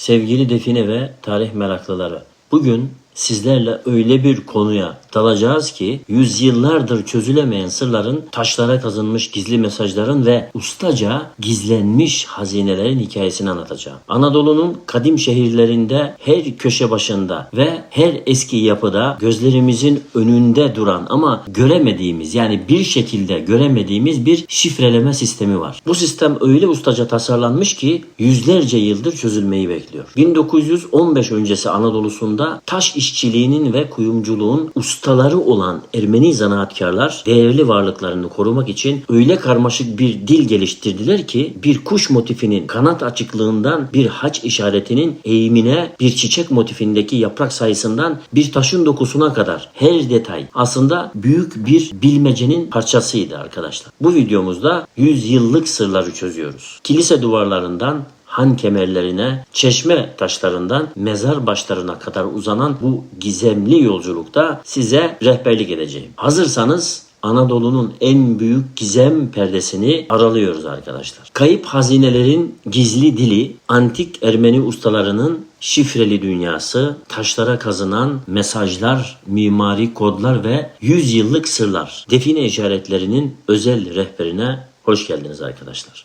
Sevgili define ve tarih meraklıları, bugün sizlerle öyle bir konuya dalacağız ki yüzyıllardır çözülemeyen sırların, taşlara kazınmış gizli mesajların ve ustaca gizlenmiş hazinelerin hikayesini anlatacağım. Anadolu'nun kadim şehirlerinde her köşe başında ve her eski yapıda gözlerimizin önünde duran ama göremediğimiz yani bir şekilde göremediğimiz bir şifreleme sistemi var. Bu sistem öyle ustaca tasarlanmış ki yüzlerce yıldır çözülmeyi bekliyor. 1915 öncesi Anadolu'sunda taş işçiliğinin ve kuyumculuğun ustaları olan Ermeni zanaatkarlar değerli varlıklarını korumak için öyle karmaşık bir dil geliştirdiler ki bir kuş motifinin kanat açıklığından bir haç işaretinin eğimine bir çiçek motifindeki yaprak sayısından bir taşın dokusuna kadar her detay aslında büyük bir bilmecenin parçasıydı arkadaşlar. Bu videomuzda 100 yıllık sırları çözüyoruz. Kilise duvarlarından han kemerlerine, çeşme taşlarından mezar başlarına kadar uzanan bu gizemli yolculukta size rehberlik edeceğim. Hazırsanız Anadolu'nun en büyük gizem perdesini aralıyoruz arkadaşlar. Kayıp hazinelerin gizli dili, antik Ermeni ustalarının şifreli dünyası, taşlara kazınan mesajlar, mimari kodlar ve 100 yıllık sırlar. Define işaretlerinin özel rehberine hoş geldiniz arkadaşlar.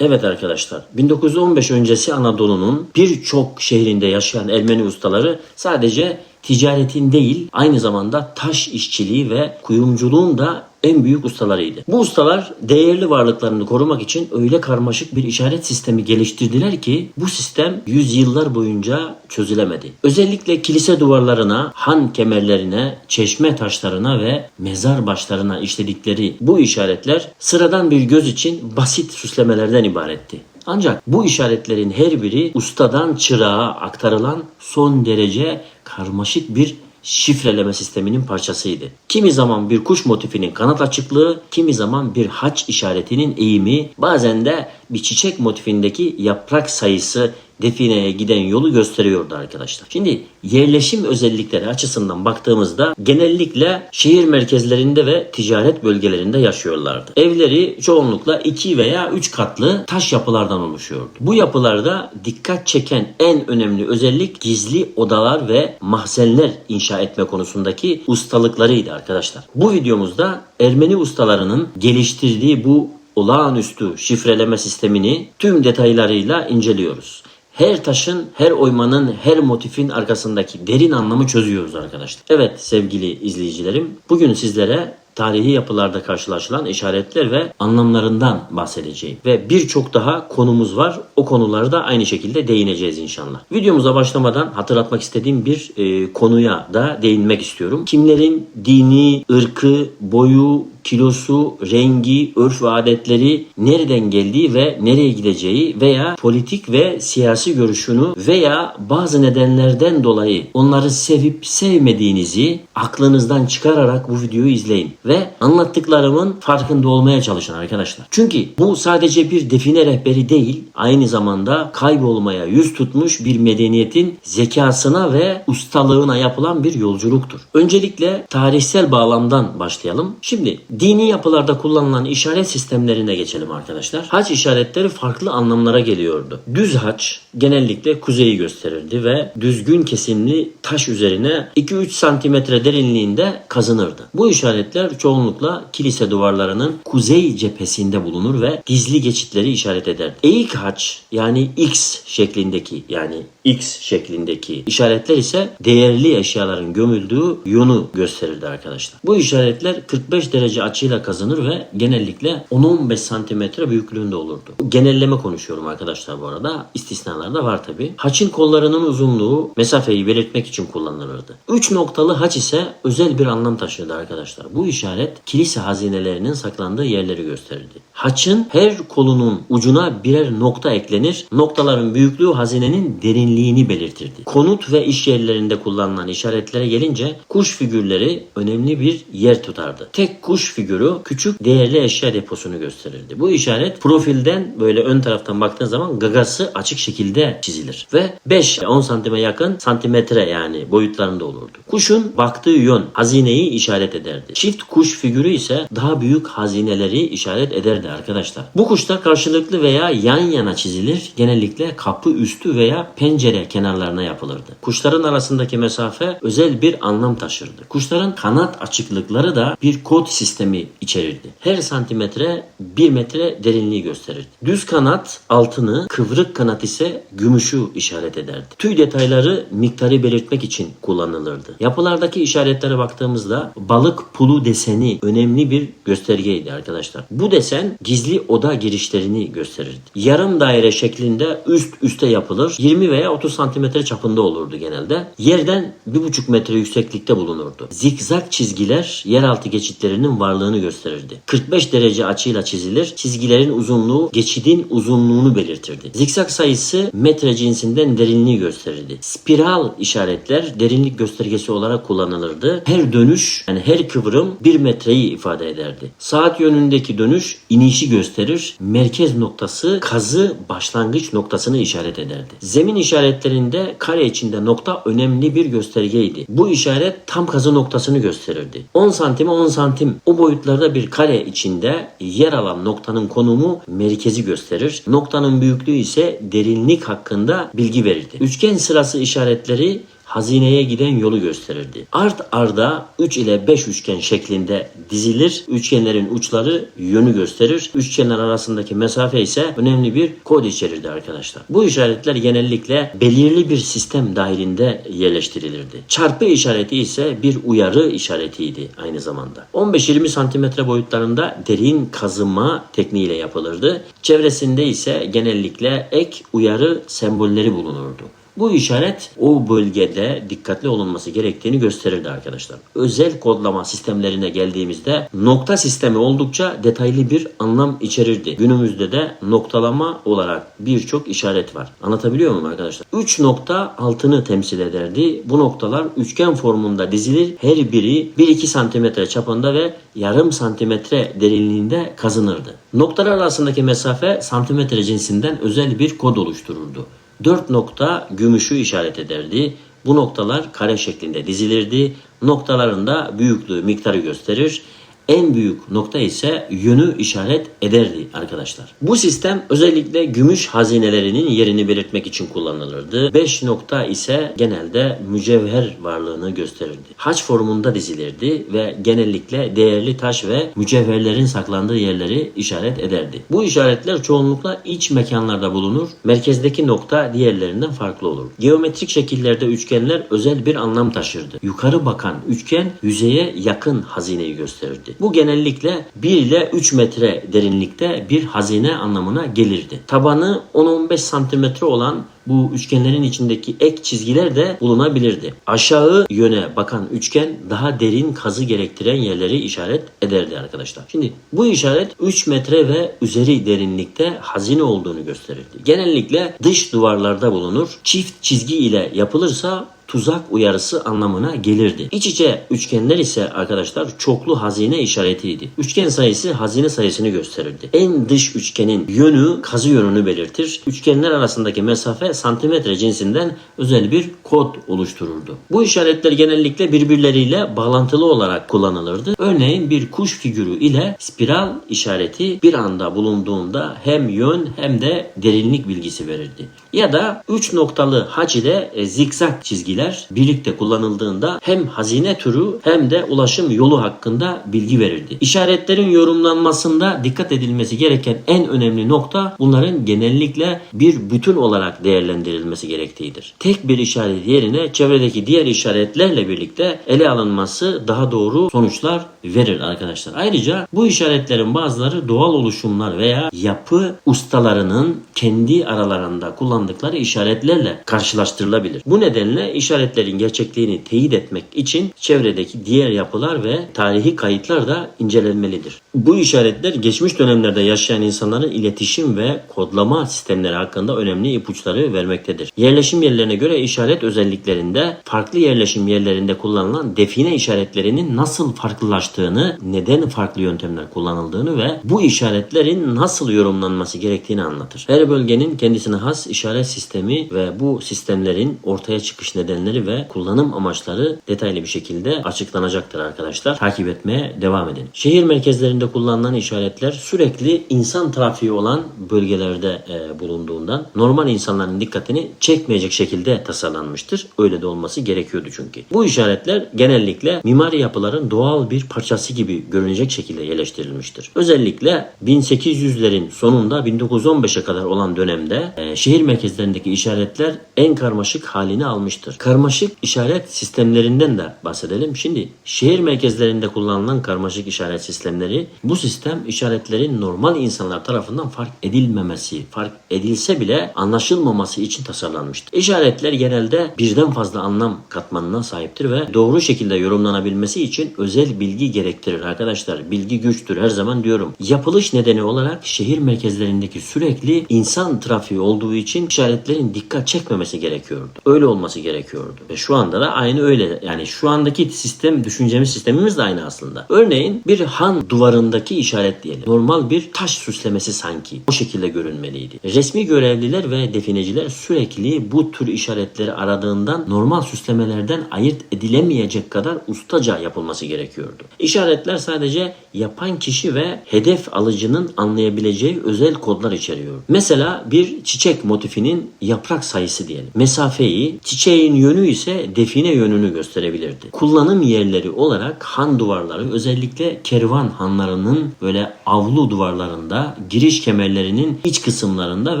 Evet arkadaşlar, 1915 öncesi Anadolu'nun birçok şehrinde yaşayan Ermeni ustaları sadece ticaretin değil, aynı zamanda taş işçiliği ve kuyumculuğun da en büyük ustalarıydı. Bu ustalar değerli varlıklarını korumak için öyle karmaşık bir işaret sistemi geliştirdiler ki bu sistem yüzyıllar boyunca çözülemedi. Özellikle kilise duvarlarına, han kemerlerine, çeşme taşlarına ve mezar başlarına işledikleri bu işaretler sıradan bir göz için basit süslemelerden ibaretti. Ancak bu işaretlerin her biri ustadan çırağa aktarılan son derece karmaşık bir şifreleme sisteminin parçasıydı. Kimi zaman bir kuş motifinin kanat açıklığı, kimi zaman bir haç işaretinin eğimi, bazen de bir çiçek motifindeki yaprak sayısı defineye giden yolu gösteriyordu arkadaşlar. Şimdi yerleşim özellikleri açısından baktığımızda genellikle şehir merkezlerinde ve ticaret bölgelerinde yaşıyorlardı. Evleri çoğunlukla 2 veya 3 katlı taş yapılardan oluşuyordu. Bu yapılarda dikkat çeken en önemli özellik gizli odalar ve mahzenler inşa etme konusundaki ustalıklarıydı arkadaşlar. Bu videomuzda Ermeni ustalarının geliştirdiği bu olağanüstü şifreleme sistemini tüm detaylarıyla inceliyoruz her taşın, her oymanın, her motifin arkasındaki derin anlamı çözüyoruz arkadaşlar. Evet sevgili izleyicilerim, bugün sizlere tarihi yapılarda karşılaşılan işaretler ve anlamlarından bahsedeceğim. Ve birçok daha konumuz var. O konuları da aynı şekilde değineceğiz inşallah. Videomuza başlamadan hatırlatmak istediğim bir e, konuya da değinmek istiyorum. Kimlerin dini, ırkı, boyu, kilosu, rengi, örf ve adetleri nereden geldiği ve nereye gideceği veya politik ve siyasi görüşünü veya bazı nedenlerden dolayı onları sevip sevmediğinizi aklınızdan çıkararak bu videoyu izleyin ve anlattıklarımın farkında olmaya çalışın arkadaşlar. Çünkü bu sadece bir define rehberi değil, aynı zamanda kaybolmaya yüz tutmuş bir medeniyetin zekasına ve ustalığına yapılan bir yolculuktur. Öncelikle tarihsel bağlamdan başlayalım. Şimdi dini yapılarda kullanılan işaret sistemlerine geçelim arkadaşlar. Haç işaretleri farklı anlamlara geliyordu. Düz haç genellikle kuzeyi gösterirdi ve düzgün kesimli taş üzerine 2-3 santimetre derinliğinde kazınırdı. Bu işaretler çoğunlukla kilise duvarlarının kuzey cephesinde bulunur ve gizli geçitleri işaret eder. Eğik haç yani X şeklindeki yani X şeklindeki işaretler ise değerli eşyaların gömüldüğü yönü gösterirdi arkadaşlar. Bu işaretler 45 derece açıyla kazanır ve genellikle 10-15 santimetre büyüklüğünde olurdu. Genelleme konuşuyorum arkadaşlar bu arada. İstisnalar da var tabi. Haçın kollarının uzunluğu mesafeyi belirtmek için kullanılırdı. 3 noktalı haç ise özel bir anlam taşıyordu arkadaşlar. Bu işaret kilise hazinelerinin saklandığı yerleri gösterirdi. Haçın her kolunun ucuna birer nokta eklenir. Noktaların büyüklüğü hazinenin derinliğini belirtirdi. Konut ve iş yerlerinde kullanılan işaretlere gelince kuş figürleri önemli bir yer tutardı. Tek kuş figürü küçük değerli eşya deposunu gösterirdi. Bu işaret profilden böyle ön taraftan baktığın zaman gagası açık şekilde çizilir. Ve 5-10 santime yakın santimetre yani boyutlarında olurdu. Kuşun baktığı yön hazineyi işaret ederdi. Çift kuş figürü ise daha büyük hazineleri işaret ederdi arkadaşlar. Bu kuşlar karşılıklı veya yan yana çizilir. Genellikle kapı üstü veya pencere kenarlarına yapılırdı. Kuşların arasındaki mesafe özel bir anlam taşırdı. Kuşların kanat açıklıkları da bir kod sistemi içerirdi. Her santimetre 1 metre derinliği gösterirdi. Düz kanat altını, kıvrık kanat ise gümüşü işaret ederdi. Tüy detayları miktarı belirtmek için kullanılırdı. Yapılardaki işaretlere baktığımızda balık pulu deseni önemli bir göstergeydi arkadaşlar. Bu desen gizli oda girişlerini gösterirdi. Yarım daire şeklinde üst üste yapılır. 20 veya 30 santimetre çapında olurdu genelde. Yerden 1,5 metre yükseklikte bulunurdu. Zikzak çizgiler yeraltı geçitlerinin varlığını gösterirdi. 45 derece açıyla çizilir. Çizgilerin uzunluğu geçidin uzunluğunu belirtirdi. Zikzak sayısı metre cinsinden derinliği gösterirdi. Spiral işaretler derinlik göstergesi olarak kullanılırdı. Her dönüş yani her kıvrım 1 metreyi ifade ederdi. Saat yönündeki dönüş inişi gösterir. Merkez noktası kazı başlangıç noktasını işaret ederdi. Zemin işaretlerinde kare içinde nokta önemli bir göstergeydi. Bu işaret tam kazı noktasını gösterirdi. 10 santime 10 santim o boyutlarda bir kare içinde yer alan noktanın konumu merkezi gösterir. Noktanın büyüklüğü ise derinlik hakkında bilgi verirdi. Üçgen sırası işaretleri hazineye giden yolu gösterirdi. Art arda 3 ile 5 üçgen şeklinde dizilir. Üçgenlerin uçları yönü gösterir. Üçgenler arasındaki mesafe ise önemli bir kod içerirdi arkadaşlar. Bu işaretler genellikle belirli bir sistem dahilinde yerleştirilirdi. Çarpı işareti ise bir uyarı işaretiydi aynı zamanda. 15-20 santimetre boyutlarında derin kazıma tekniğiyle yapılırdı. Çevresinde ise genellikle ek uyarı sembolleri bulunurdu. Bu işaret o bölgede dikkatli olunması gerektiğini gösterirdi arkadaşlar. Özel kodlama sistemlerine geldiğimizde nokta sistemi oldukça detaylı bir anlam içerirdi. Günümüzde de noktalama olarak birçok işaret var. Anlatabiliyor muyum arkadaşlar? 3 nokta altını temsil ederdi. Bu noktalar üçgen formunda dizilir. Her biri 1-2 santimetre çapında ve yarım santimetre derinliğinde kazınırdı. Noktalar arasındaki mesafe santimetre cinsinden özel bir kod oluştururdu. Dört nokta gümüşü işaret ederdi. Bu noktalar kare şeklinde dizilirdi. Noktaların da büyüklüğü miktarı gösterir. En büyük nokta ise yönü işaret ederdi arkadaşlar. Bu sistem özellikle gümüş hazinelerinin yerini belirtmek için kullanılırdı. 5 nokta ise genelde mücevher varlığını gösterirdi. Haç formunda dizilirdi ve genellikle değerli taş ve mücevherlerin saklandığı yerleri işaret ederdi. Bu işaretler çoğunlukla iç mekanlarda bulunur. Merkezdeki nokta diğerlerinden farklı olur. Geometrik şekillerde üçgenler özel bir anlam taşırdı. Yukarı bakan üçgen yüzeye yakın hazineyi gösterirdi. Bu genellikle 1 ile 3 metre derinlikte bir hazine anlamına gelirdi. Tabanı 10-15 santimetre olan bu üçgenlerin içindeki ek çizgiler de bulunabilirdi. Aşağı yöne bakan üçgen daha derin kazı gerektiren yerleri işaret ederdi arkadaşlar. Şimdi bu işaret 3 metre ve üzeri derinlikte hazine olduğunu gösterirdi. Genellikle dış duvarlarda bulunur. Çift çizgi ile yapılırsa tuzak uyarısı anlamına gelirdi. İç içe üçgenler ise arkadaşlar çoklu hazine işaretiydi. Üçgen sayısı hazine sayısını gösterirdi. En dış üçgenin yönü kazı yönünü belirtir. Üçgenler arasındaki mesafe santimetre cinsinden özel bir kod oluştururdu. Bu işaretler genellikle birbirleriyle bağlantılı olarak kullanılırdı. Örneğin bir kuş figürü ile spiral işareti bir anda bulunduğunda hem yön hem de derinlik bilgisi verirdi. Ya da 3 noktalı haç ile e, zikzak çizgiler birlikte kullanıldığında hem hazine türü hem de ulaşım yolu hakkında bilgi verirdi. İşaretlerin yorumlanmasında dikkat edilmesi gereken en önemli nokta bunların genellikle bir bütün olarak değerlendirilmesi gerektiğidir. Tek bir işaret yerine çevredeki diğer işaretlerle birlikte ele alınması daha doğru sonuçlar verir arkadaşlar. Ayrıca bu işaretlerin bazıları doğal oluşumlar veya yapı ustalarının kendi aralarında kullandıkları işaretlerle karşılaştırılabilir. Bu nedenle işaret işaretlerin gerçekliğini teyit etmek için çevredeki diğer yapılar ve tarihi kayıtlar da incelenmelidir. Bu işaretler geçmiş dönemlerde yaşayan insanların iletişim ve kodlama sistemleri hakkında önemli ipuçları vermektedir. Yerleşim yerlerine göre işaret özelliklerinde farklı yerleşim yerlerinde kullanılan define işaretlerinin nasıl farklılaştığını, neden farklı yöntemler kullanıldığını ve bu işaretlerin nasıl yorumlanması gerektiğini anlatır. Her bölgenin kendisine has işaret sistemi ve bu sistemlerin ortaya çıkış nedenleri ve kullanım amaçları detaylı bir şekilde açıklanacaktır arkadaşlar. Takip etmeye devam edin. Şehir merkezlerinde kullanılan işaretler sürekli insan trafiği olan bölgelerde e, bulunduğundan normal insanların dikkatini çekmeyecek şekilde tasarlanmıştır. Öyle de olması gerekiyordu çünkü. Bu işaretler genellikle mimari yapıların doğal bir parçası gibi görünecek şekilde yerleştirilmiştir. Özellikle 1800'lerin sonunda 1915'e kadar olan dönemde e, şehir merkezlerindeki işaretler en karmaşık halini almıştır. Karmaşık işaret sistemlerinden de bahsedelim. Şimdi şehir merkezlerinde kullanılan karmaşık işaret sistemleri bu sistem işaretlerin normal insanlar tarafından fark edilmemesi, fark edilse bile anlaşılmaması için tasarlanmıştır. İşaretler genelde birden fazla anlam katmanına sahiptir ve doğru şekilde yorumlanabilmesi için özel bilgi gerektirir arkadaşlar. Bilgi güçtür her zaman diyorum. Yapılış nedeni olarak şehir merkezlerindeki sürekli insan trafiği olduğu için işaretlerin dikkat çekmemesi gerekiyordu. Öyle olması gerekiyordu. Ve şu anda da aynı öyle. Yani şu andaki sistem, düşüncemiz sistemimiz de aynı aslında. Örneğin bir han duvarındaki işaret diyelim. Normal bir taş süslemesi sanki. O şekilde görünmeliydi. Resmi görevliler ve defineciler sürekli bu tür işaretleri aradığından normal süslemelerden ayırt edilemeyecek kadar ustaca yapılması gerekiyordu. İşaretler sadece yapan kişi ve hedef alıcının anlayabileceği özel kodlar içeriyor. Mesela bir çiçek motifinin yaprak sayısı diyelim. Mesafeyi, çiçeğin yönü ise define yönünü gösterebilirdi. Kullanım yerleri olarak han duvarları özellikle kervan hanlarının böyle avlu duvarlarında, giriş kemerlerinin iç kısımlarında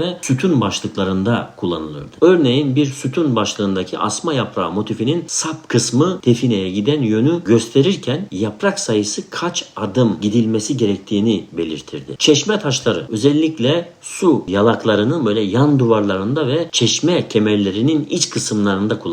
ve sütun başlıklarında kullanılırdı. Örneğin bir sütun başlığındaki asma yaprağı motifinin sap kısmı defineye giden yönü gösterirken yaprak sayısı kaç adım gidilmesi gerektiğini belirtirdi. Çeşme taşları özellikle su yalaklarının böyle yan duvarlarında ve çeşme kemerlerinin iç kısımlarında kullanılırdı.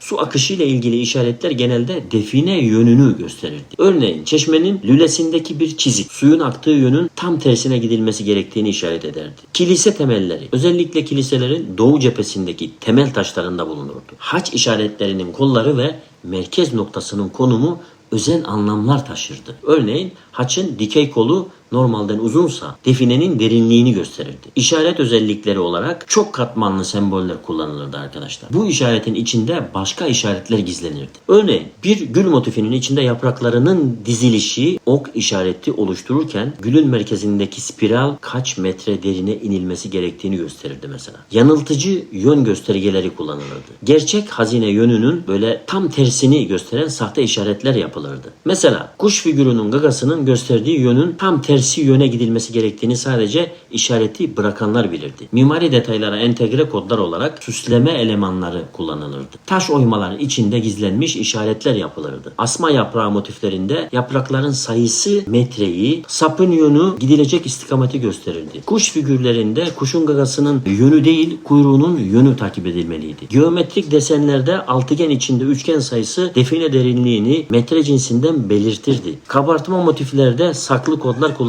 Su akışı ile ilgili işaretler genelde define yönünü gösterirdi. Örneğin çeşmenin lülesindeki bir çizik suyun aktığı yönün tam tersine gidilmesi gerektiğini işaret ederdi. Kilise temelleri özellikle kiliselerin doğu cephesindeki temel taşlarında bulunurdu. Haç işaretlerinin kolları ve merkez noktasının konumu özel anlamlar taşırdı. Örneğin haçın dikey kolu normalden uzunsa definenin derinliğini gösterirdi. İşaret özellikleri olarak çok katmanlı semboller kullanılırdı arkadaşlar. Bu işaretin içinde başka işaretler gizlenirdi. Örneğin bir gül motifinin içinde yapraklarının dizilişi ok işareti oluştururken gülün merkezindeki spiral kaç metre derine inilmesi gerektiğini gösterirdi mesela. Yanıltıcı yön göstergeleri kullanılırdı. Gerçek hazine yönünün böyle tam tersini gösteren sahte işaretler yapılırdı. Mesela kuş figürünün gagasının gösterdiği yönün tam tersi yöne gidilmesi gerektiğini sadece işareti bırakanlar bilirdi. Mimari detaylara entegre kodlar olarak süsleme elemanları kullanılırdı. Taş oymaların içinde gizlenmiş işaretler yapılırdı. Asma yaprağı motiflerinde yaprakların sayısı metreyi, sapın yönü gidilecek istikameti gösterirdi. Kuş figürlerinde kuşun gagasının yönü değil kuyruğunun yönü takip edilmeliydi. Geometrik desenlerde altıgen içinde üçgen sayısı define derinliğini metre cinsinden belirtirdi. Kabartma motiflerde saklı kodlar kullanılırdı.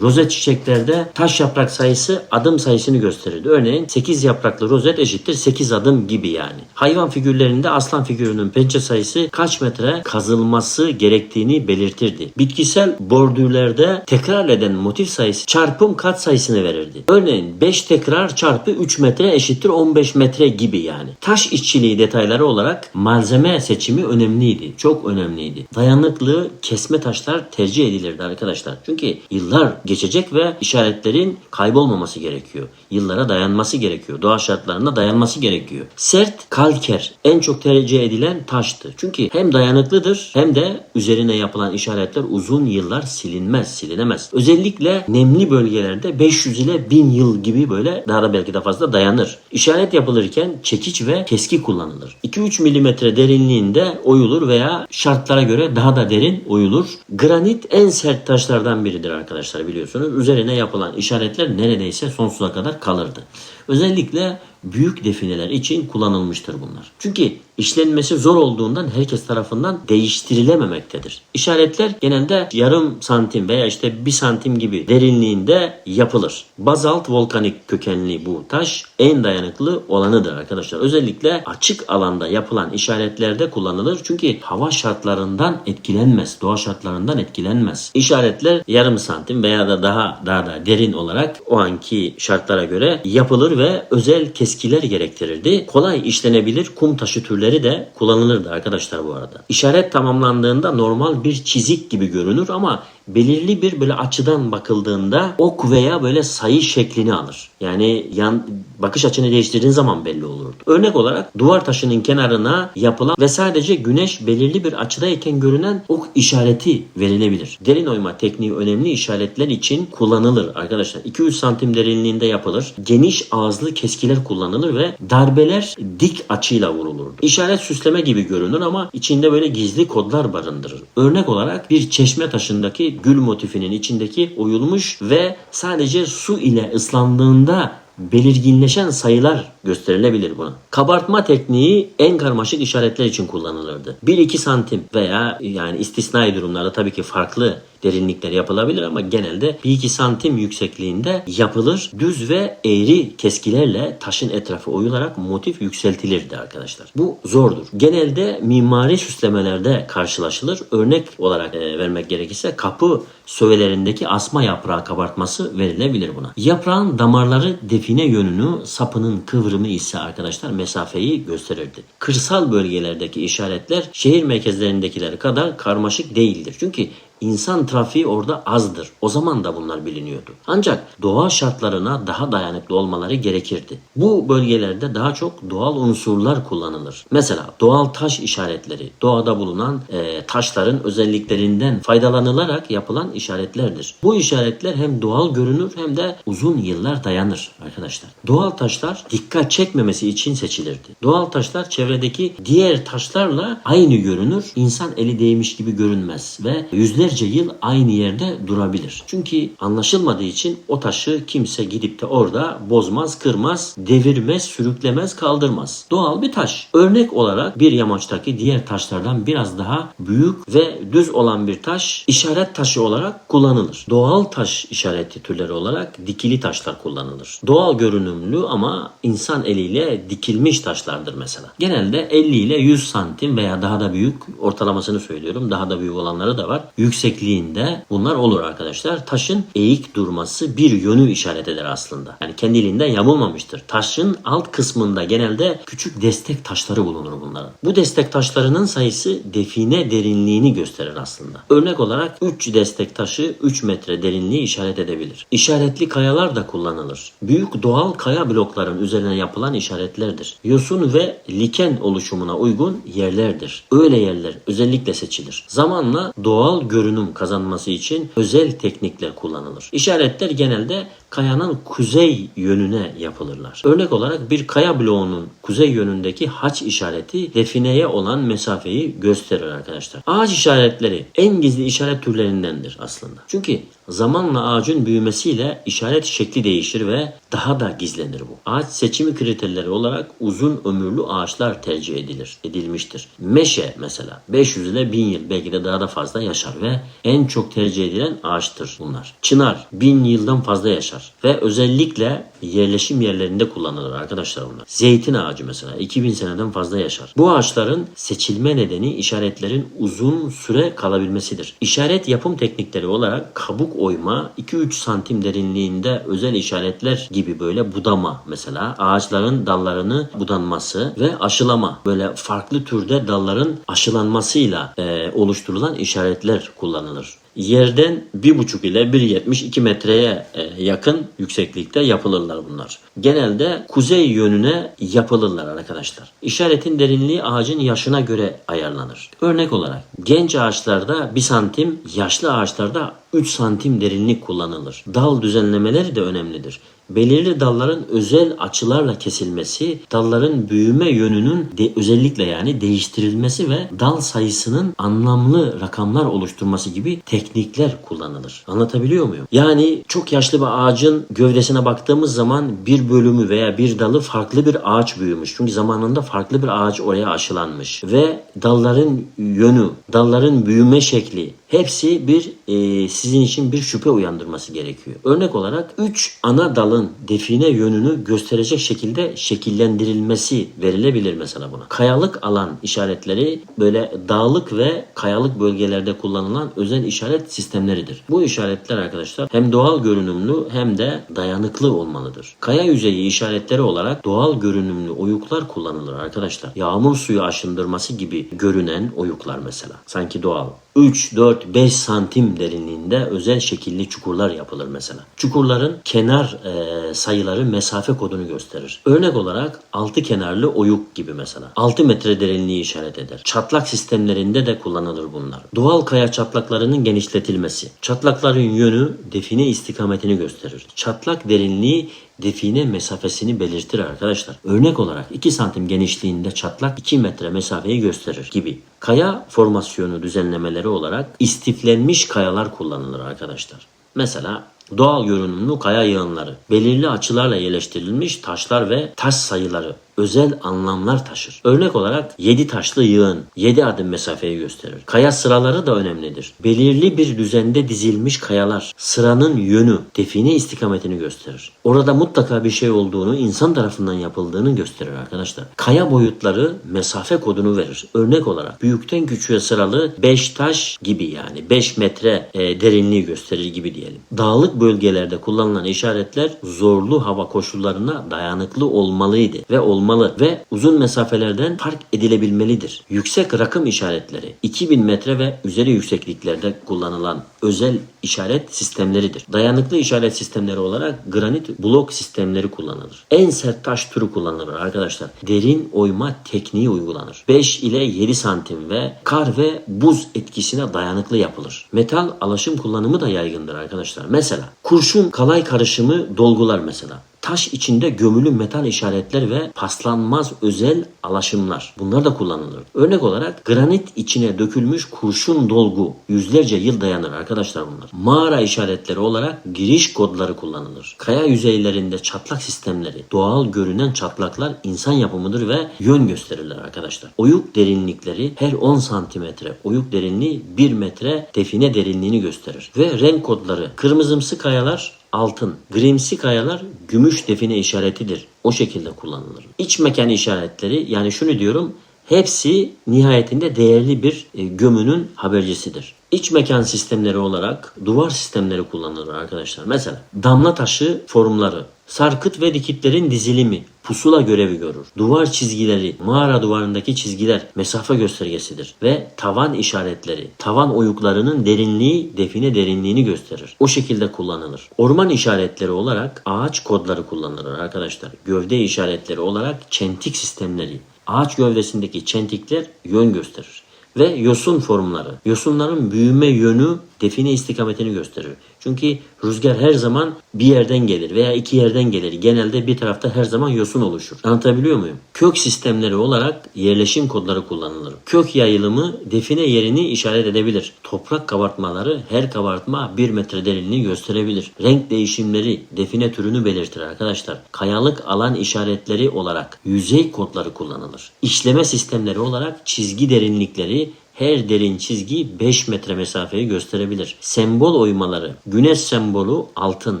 Rozet çiçeklerde taş yaprak sayısı adım sayısını gösterirdi. Örneğin 8 yapraklı rozet eşittir 8 adım gibi yani. Hayvan figürlerinde aslan figürünün pençe sayısı kaç metre kazılması gerektiğini belirtirdi. Bitkisel bordürlerde tekrar eden motif sayısı çarpım kat sayısını verirdi. Örneğin 5 tekrar çarpı 3 metre eşittir 15 metre gibi yani. Taş işçiliği detayları olarak malzeme seçimi önemliydi. Çok önemliydi. Dayanıklı kesme taşlar tercih edilirdi arkadaşlar. Çünkü yıllar geçecek ve işaretlerin kaybolmaması gerekiyor. Yıllara dayanması gerekiyor. Doğa şartlarında dayanması gerekiyor. Sert kalker en çok tercih edilen taştı. Çünkü hem dayanıklıdır hem de üzerine yapılan işaretler uzun yıllar silinmez, silinemez. Özellikle nemli bölgelerde 500 ile 1000 yıl gibi böyle daha da belki de fazla dayanır. İşaret yapılırken çekiç ve keski kullanılır. 2-3 milimetre derinliğinde oyulur veya şartlara göre daha da derin oyulur. Granit en sert taşlardan biridir arkadaşlar biliyorsunuz. Üzerine yapılan işaretler neredeyse sonsuza kadar kalırdı. Özellikle büyük defineler için kullanılmıştır bunlar. Çünkü işlenmesi zor olduğundan herkes tarafından değiştirilememektedir. İşaretler genelde yarım santim veya işte bir santim gibi derinliğinde yapılır. Bazalt volkanik kökenli bu taş en dayanıklı olanıdır arkadaşlar. Özellikle açık alanda yapılan işaretlerde kullanılır. Çünkü hava şartlarından etkilenmez. Doğa şartlarından etkilenmez. İşaretler yarım santim veya da daha daha da derin olarak o anki şartlara göre yapılır ve özel keskiler gerektirirdi. Kolay işlenebilir kum taşı türleri de kullanılırdı arkadaşlar bu arada. İşaret tamamlandığında normal bir çizik gibi görünür ama belirli bir böyle açıdan bakıldığında ok veya böyle sayı şeklini alır. Yani yan bakış açını değiştirdiğin zaman belli olurdu. Örnek olarak duvar taşının kenarına yapılan ve sadece güneş belirli bir açıdayken görünen ok işareti verilebilir. Derin oyma tekniği önemli işaretler için kullanılır arkadaşlar. 2-3 santim derinliğinde yapılır. Geniş ağızlı keskiler kullanılır ve darbeler dik açıyla vurulurdu. İşaret süsleme gibi görünür ama içinde böyle gizli kodlar barındırır. Örnek olarak bir çeşme taşındaki gül motifinin içindeki oyulmuş ve sadece su ile ıslandığında belirginleşen sayılar gösterilebilir buna. Kabartma tekniği en karmaşık işaretler için kullanılırdı. 1-2 santim veya yani istisnai durumlarda tabii ki farklı derinlikler yapılabilir ama genelde 1-2 santim yüksekliğinde yapılır. Düz ve eğri keskilerle taşın etrafı oyularak motif yükseltilirdi arkadaşlar. Bu zordur. Genelde mimari süslemelerde karşılaşılır. Örnek olarak e, vermek gerekirse kapı sövelerindeki asma yaprağı kabartması verilebilir buna. Yaprağın damarları define yönünü, sapının kıvrımı ise arkadaşlar mesafeyi gösterirdi. Kırsal bölgelerdeki işaretler şehir merkezlerindekiler kadar karmaşık değildir. Çünkü İnsan trafiği orada azdır. O zaman da bunlar biliniyordu. Ancak doğa şartlarına daha dayanıklı olmaları gerekirdi. Bu bölgelerde daha çok doğal unsurlar kullanılır. Mesela doğal taş işaretleri doğada bulunan e, taşların özelliklerinden faydalanılarak yapılan işaretlerdir. Bu işaretler hem doğal görünür hem de uzun yıllar dayanır arkadaşlar. Doğal taşlar dikkat çekmemesi için seçilirdi. Doğal taşlar çevredeki diğer taşlarla aynı görünür. İnsan eli değmiş gibi görünmez ve yüzler yüzlerce yıl aynı yerde durabilir. Çünkü anlaşılmadığı için o taşı kimse gidip de orada bozmaz, kırmaz, devirmez, sürüklemez, kaldırmaz. Doğal bir taş. Örnek olarak bir yamaçtaki diğer taşlardan biraz daha büyük ve düz olan bir taş işaret taşı olarak kullanılır. Doğal taş işareti türleri olarak dikili taşlar kullanılır. Doğal görünümlü ama insan eliyle dikilmiş taşlardır mesela. Genelde 50 ile 100 santim veya daha da büyük ortalamasını söylüyorum. Daha da büyük olanları da var. Yüksek yüksekliğinde bunlar olur arkadaşlar. Taşın eğik durması bir yönü işaret eder aslında. Yani kendiliğinden yamulmamıştır. Taşın alt kısmında genelde küçük destek taşları bulunur bunların. Bu destek taşlarının sayısı define derinliğini gösterir aslında. Örnek olarak 3 destek taşı 3 metre derinliği işaret edebilir. İşaretli kayalar da kullanılır. Büyük doğal kaya blokların üzerine yapılan işaretlerdir. Yosun ve liken oluşumuna uygun yerlerdir. Öyle yerler özellikle seçilir. Zamanla doğal görünüm görünüm kazanması için özel teknikler kullanılır. İşaretler genelde kayanın kuzey yönüne yapılırlar. Örnek olarak bir kaya bloğunun kuzey yönündeki haç işareti defineye olan mesafeyi gösterir arkadaşlar. Ağaç işaretleri en gizli işaret türlerindendir aslında. Çünkü zamanla ağacın büyümesiyle işaret şekli değişir ve daha da gizlenir bu. Ağaç seçimi kriterleri olarak uzun ömürlü ağaçlar tercih edilir, edilmiştir. Meşe mesela 500 ile 1000 yıl belki de daha da fazla yaşar ve en çok tercih edilen ağaçtır bunlar. Çınar 1000 yıldan fazla yaşar ve özellikle yerleşim yerlerinde kullanılır arkadaşlar bunlar. Zeytin ağacı mesela 2000 seneden fazla yaşar. Bu ağaçların seçilme nedeni işaretlerin uzun süre kalabilmesidir. İşaret yapım teknikleri olarak kabuk oyma 2-3 santim derinliğinde özel işaretler gibi böyle budama mesela ağaçların dallarını budanması ve aşılama böyle farklı türde dalların aşılanmasıyla e, oluşturulan işaretler kullanılır yerden 1,5 ile 1,72 metreye e, yakın yükseklikte yapılırlar bunlar. Genelde kuzey yönüne yapılırlar arkadaşlar. İşaretin derinliği ağacın yaşına göre ayarlanır. Örnek olarak genç ağaçlarda 1 santim, yaşlı ağaçlarda 3 santim derinlik kullanılır. Dal düzenlemeleri de önemlidir. Belirli dalların özel açılarla kesilmesi, dalların büyüme yönünün de özellikle yani değiştirilmesi ve dal sayısının anlamlı rakamlar oluşturması gibi teknikler kullanılır. Anlatabiliyor muyum? Yani çok yaşlı bir ağacın gövdesine baktığımız zaman bir bölümü veya bir dalı farklı bir ağaç büyümüş. Çünkü zamanında farklı bir ağaç oraya aşılanmış. Ve dalların yönü, dalların büyüme şekli hepsi bir e, sizin için bir şüphe uyandırması gerekiyor. Örnek olarak 3 ana dalın define yönünü gösterecek şekilde şekillendirilmesi verilebilir mesela buna. Kayalık alan işaretleri böyle dağlık ve kayalık bölgelerde kullanılan özel işaret sistemleridir. Bu işaretler arkadaşlar hem doğal görünümlü hem de dayanıklı olmalıdır. Kaya yüzeyi işaretleri olarak doğal görünümlü oyuklar kullanılır arkadaşlar. Yağmur suyu aşındırması gibi görünen oyuklar mesela. Sanki doğal. 3, 4, 5 santim derinliğinde özel şekilli çukurlar yapılır mesela. Çukurların kenar e, sayıları mesafe kodunu gösterir. Örnek olarak 6 kenarlı oyuk gibi mesela. 6 metre derinliği işaret eder. Çatlak sistemlerinde de kullanılır bunlar. Doğal kaya çatlaklarının genişletilmesi. Çatlakların yönü define istikametini gösterir. Çatlak derinliği define mesafesini belirtir arkadaşlar. Örnek olarak 2 santim genişliğinde çatlak 2 metre mesafeyi gösterir gibi. Kaya formasyonu düzenlemeleri olarak istiflenmiş kayalar kullanılır arkadaşlar. Mesela doğal görünümlü kaya yığınları, belirli açılarla yerleştirilmiş taşlar ve taş sayıları özel anlamlar taşır. Örnek olarak 7 taşlı yığın 7 adım mesafeyi gösterir. Kaya sıraları da önemlidir. Belirli bir düzende dizilmiş kayalar sıranın yönü, define istikametini gösterir. Orada mutlaka bir şey olduğunu, insan tarafından yapıldığını gösterir arkadaşlar. Kaya boyutları mesafe kodunu verir. Örnek olarak büyükten küçüğe sıralı 5 taş gibi yani 5 metre e, derinliği gösterir gibi diyelim. Dağlık bölgelerde kullanılan işaretler zorlu hava koşullarına dayanıklı olmalıydı ve olmalı ve uzun mesafelerden fark edilebilmelidir. Yüksek rakım işaretleri 2000 metre ve üzeri yüksekliklerde kullanılan özel işaret sistemleridir. Dayanıklı işaret sistemleri olarak granit blok sistemleri kullanılır. En sert taş türü kullanılır arkadaşlar. Derin oyma tekniği uygulanır. 5 ile 7 santim ve kar ve buz etkisine dayanıklı yapılır. Metal alaşım kullanımı da yaygındır arkadaşlar. Mesela kurşun kalay karışımı dolgular mesela taş içinde gömülü metal işaretler ve paslanmaz özel alaşımlar. Bunlar da kullanılır. Örnek olarak granit içine dökülmüş kurşun dolgu yüzlerce yıl dayanır arkadaşlar bunlar. Mağara işaretleri olarak giriş kodları kullanılır. Kaya yüzeylerinde çatlak sistemleri, doğal görünen çatlaklar insan yapımıdır ve yön gösterirler arkadaşlar. Oyuk derinlikleri her 10 santimetre, oyuk derinliği 1 metre define derinliğini gösterir. Ve renk kodları kırmızımsı kayalar altın, grimsi kayalar gümüş define işaretidir. O şekilde kullanılır. İç mekan işaretleri yani şunu diyorum hepsi nihayetinde değerli bir e, gömünün habercisidir. İç mekan sistemleri olarak duvar sistemleri kullanılır arkadaşlar. Mesela damla taşı formları, sarkıt ve dikitlerin dizilimi, pusula görevi görür. Duvar çizgileri, mağara duvarındaki çizgiler mesafe göstergesidir ve tavan işaretleri, tavan oyuklarının derinliği, define derinliğini gösterir. O şekilde kullanılır. Orman işaretleri olarak ağaç kodları kullanılır arkadaşlar. Gövde işaretleri olarak çentik sistemleri, ağaç gövdesindeki çentikler yön gösterir ve yosun formları. Yosunların büyüme yönü define istikametini gösterir. Çünkü rüzgar her zaman bir yerden gelir veya iki yerden gelir. Genelde bir tarafta her zaman yosun oluşur. Anlatabiliyor muyum? Kök sistemleri olarak yerleşim kodları kullanılır. Kök yayılımı define yerini işaret edebilir. Toprak kabartmaları her kabartma 1 metre derinliği gösterebilir. Renk değişimleri define türünü belirtir arkadaşlar. Kayalık alan işaretleri olarak yüzey kodları kullanılır. İşleme sistemleri olarak çizgi derinlikleri her derin çizgi 5 metre mesafeyi gösterebilir. Sembol oymaları, güneş sembolü altın,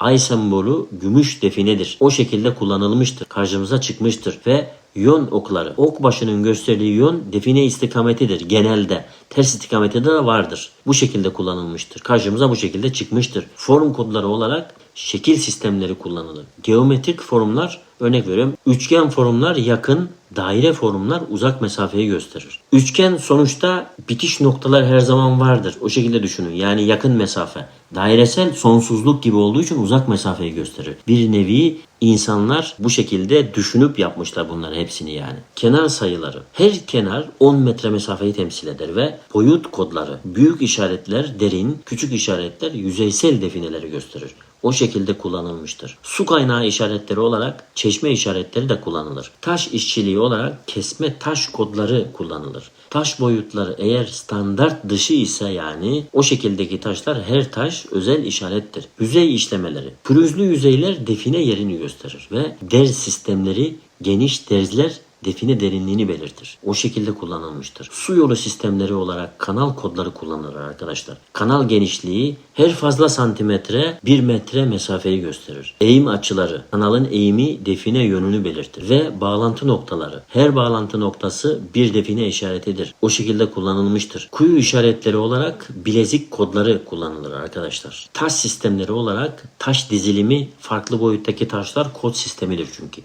ay sembolü gümüş definedir. O şekilde kullanılmıştır. Karşımıza çıkmıştır ve yön okları. Ok başının gösterdiği yön define istikametidir genelde. Ters istikameti de vardır. Bu şekilde kullanılmıştır. Karşımıza bu şekilde çıkmıştır. Form kodları olarak şekil sistemleri kullanılır. Geometrik formlar örnek veriyorum. Üçgen formlar yakın, daire formlar uzak mesafeyi gösterir. Üçgen sonuçta bitiş noktalar her zaman vardır. O şekilde düşünün. Yani yakın mesafe. Dairesel sonsuzluk gibi olduğu için uzak mesafeyi gösterir. Bir nevi insanlar bu şekilde düşünüp yapmışlar bunları hepsini yani. Kenar sayıları. Her kenar 10 metre mesafeyi temsil eder ve boyut kodları. Büyük işaretler derin, küçük işaretler yüzeysel defineleri gösterir. O şekilde kullanılmıştır. Su kaynağı işaretleri olarak çeşme işaretleri de kullanılır. Taş işçiliği olarak kesme taş kodları kullanılır. Taş boyutları eğer standart dışı ise yani o şekildeki taşlar her taş özel işarettir. Yüzey işlemeleri. Pürüzlü yüzeyler define yerini gösterir ve derz sistemleri geniş derzler define derinliğini belirtir. O şekilde kullanılmıştır. Su yolu sistemleri olarak kanal kodları kullanılır arkadaşlar. Kanal genişliği her fazla santimetre 1 metre mesafeyi gösterir. Eğim açıları kanalın eğimi define yönünü belirtir ve bağlantı noktaları her bağlantı noktası bir define işaretidir. O şekilde kullanılmıştır. Kuyu işaretleri olarak bilezik kodları kullanılır arkadaşlar. Taş sistemleri olarak taş dizilimi farklı boyuttaki taşlar kod sistemidir çünkü.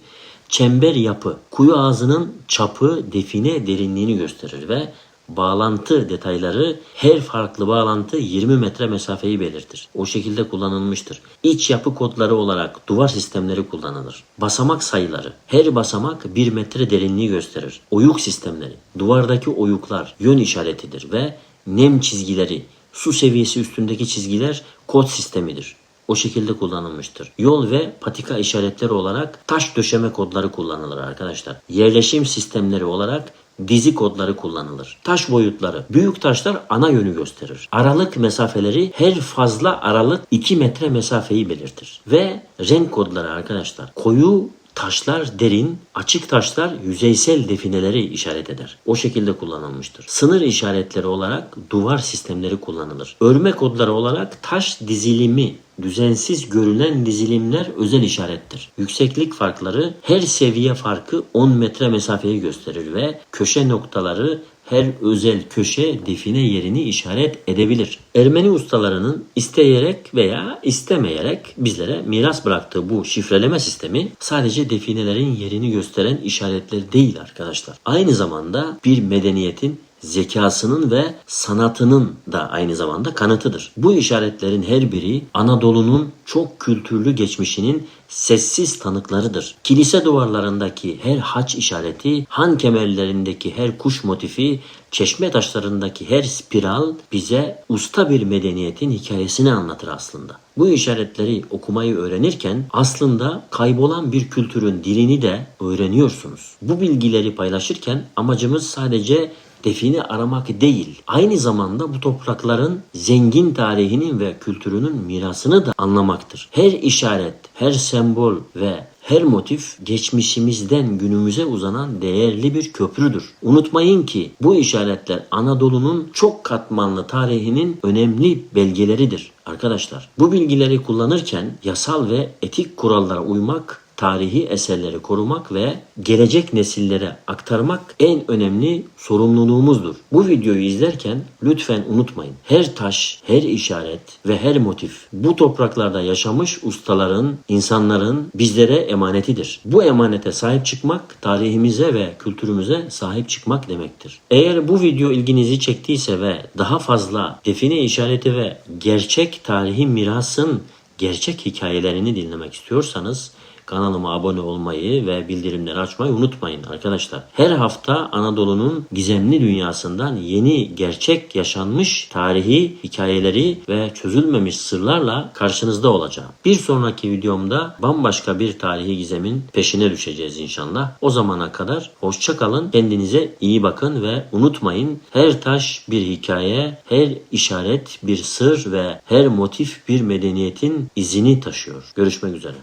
Çember yapı, kuyu ağzının çapı, define derinliğini gösterir ve bağlantı detayları her farklı bağlantı 20 metre mesafeyi belirtir. O şekilde kullanılmıştır. İç yapı kodları olarak duvar sistemleri kullanılır. Basamak sayıları. Her basamak 1 metre derinliği gösterir. Oyuk sistemleri. Duvardaki oyuklar yön işaretidir ve nem çizgileri, su seviyesi üstündeki çizgiler kod sistemidir o şekilde kullanılmıştır. Yol ve patika işaretleri olarak taş döşeme kodları kullanılır arkadaşlar. Yerleşim sistemleri olarak dizi kodları kullanılır. Taş boyutları. Büyük taşlar ana yönü gösterir. Aralık mesafeleri her fazla aralık 2 metre mesafeyi belirtir. Ve renk kodları arkadaşlar. Koyu Taşlar derin, açık taşlar yüzeysel defineleri işaret eder. O şekilde kullanılmıştır. Sınır işaretleri olarak duvar sistemleri kullanılır. Örme kodları olarak taş dizilimi düzensiz görülen dizilimler özel işarettir. Yükseklik farkları her seviye farkı 10 metre mesafeyi gösterir ve köşe noktaları her özel köşe define yerini işaret edebilir. Ermeni ustalarının isteyerek veya istemeyerek bizlere miras bıraktığı bu şifreleme sistemi sadece definelerin yerini gösteren işaretler değil arkadaşlar. Aynı zamanda bir medeniyetin zekasının ve sanatının da aynı zamanda kanıtıdır. Bu işaretlerin her biri Anadolu'nun çok kültürlü geçmişinin sessiz tanıklarıdır. Kilise duvarlarındaki her haç işareti, han kemerlerindeki her kuş motifi, çeşme taşlarındaki her spiral bize usta bir medeniyetin hikayesini anlatır aslında. Bu işaretleri okumayı öğrenirken aslında kaybolan bir kültürün dilini de öğreniyorsunuz. Bu bilgileri paylaşırken amacımız sadece define aramak değil, aynı zamanda bu toprakların zengin tarihinin ve kültürünün mirasını da anlamaktır. Her işaret, her sembol ve her motif geçmişimizden günümüze uzanan değerli bir köprüdür. Unutmayın ki bu işaretler Anadolu'nun çok katmanlı tarihinin önemli belgeleridir arkadaşlar. Bu bilgileri kullanırken yasal ve etik kurallara uymak tarihi eserleri korumak ve gelecek nesillere aktarmak en önemli sorumluluğumuzdur. Bu videoyu izlerken lütfen unutmayın. Her taş, her işaret ve her motif bu topraklarda yaşamış ustaların, insanların bizlere emanetidir. Bu emanete sahip çıkmak tarihimize ve kültürümüze sahip çıkmak demektir. Eğer bu video ilginizi çektiyse ve daha fazla define işareti ve gerçek tarihi mirasın gerçek hikayelerini dinlemek istiyorsanız Kanalıma abone olmayı ve bildirimleri açmayı unutmayın arkadaşlar. Her hafta Anadolu'nun gizemli dünyasından yeni gerçek yaşanmış tarihi hikayeleri ve çözülmemiş sırlarla karşınızda olacağım. Bir sonraki videomda bambaşka bir tarihi gizemin peşine düşeceğiz inşallah. O zamana kadar hoşça kalın, kendinize iyi bakın ve unutmayın her taş bir hikaye, her işaret bir sır ve her motif bir medeniyetin izini taşıyor. Görüşmek üzere.